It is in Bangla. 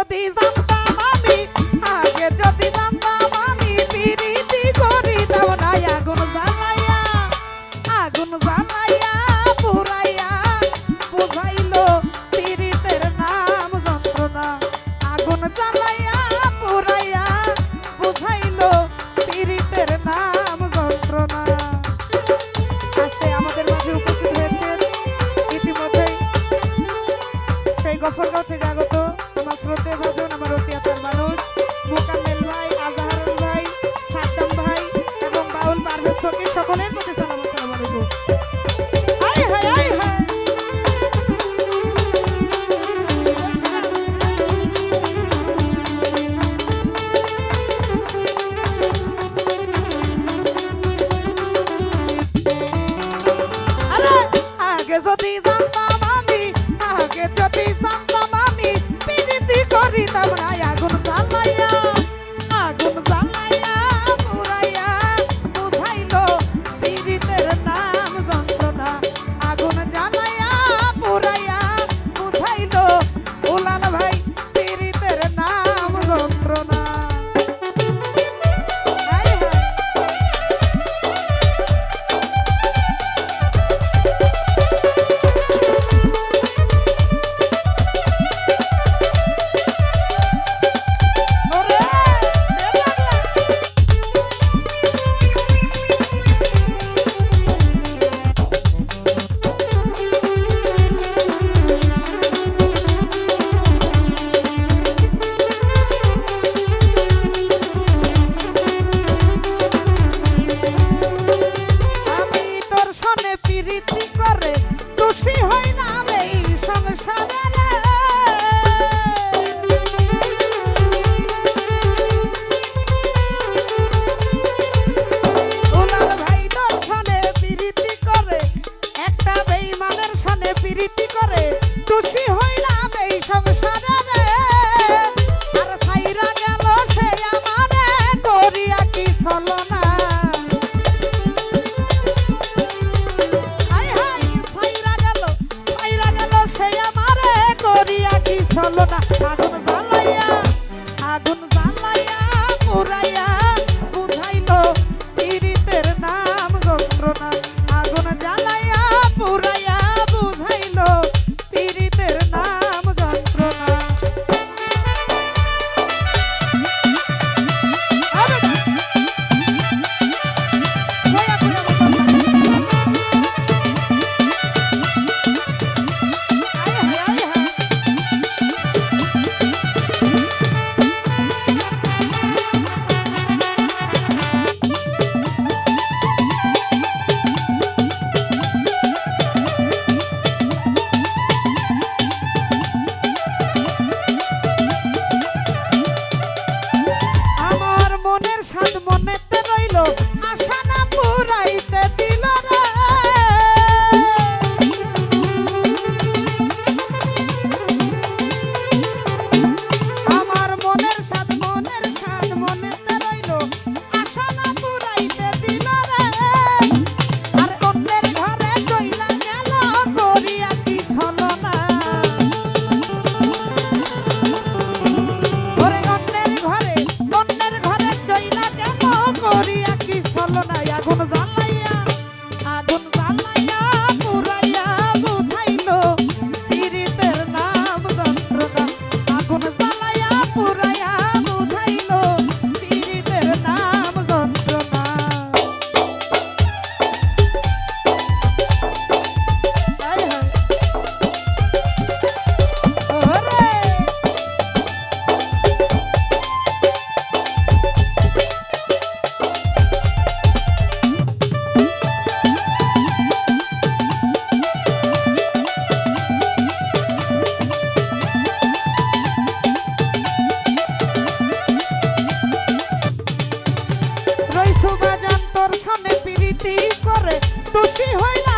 যদি জানতাম আমি আগে যদি জানতাম আমি পিরিতি করি দেব না, আগুন জ্বালাইয়া আগুন জ্বালাইয়া পুরাইয়া, বুঝাইলো পিরিতের নাম যন্ত্রণা, আগুন জ্বালা ಸೀತಾಮನ Don't Tim Roy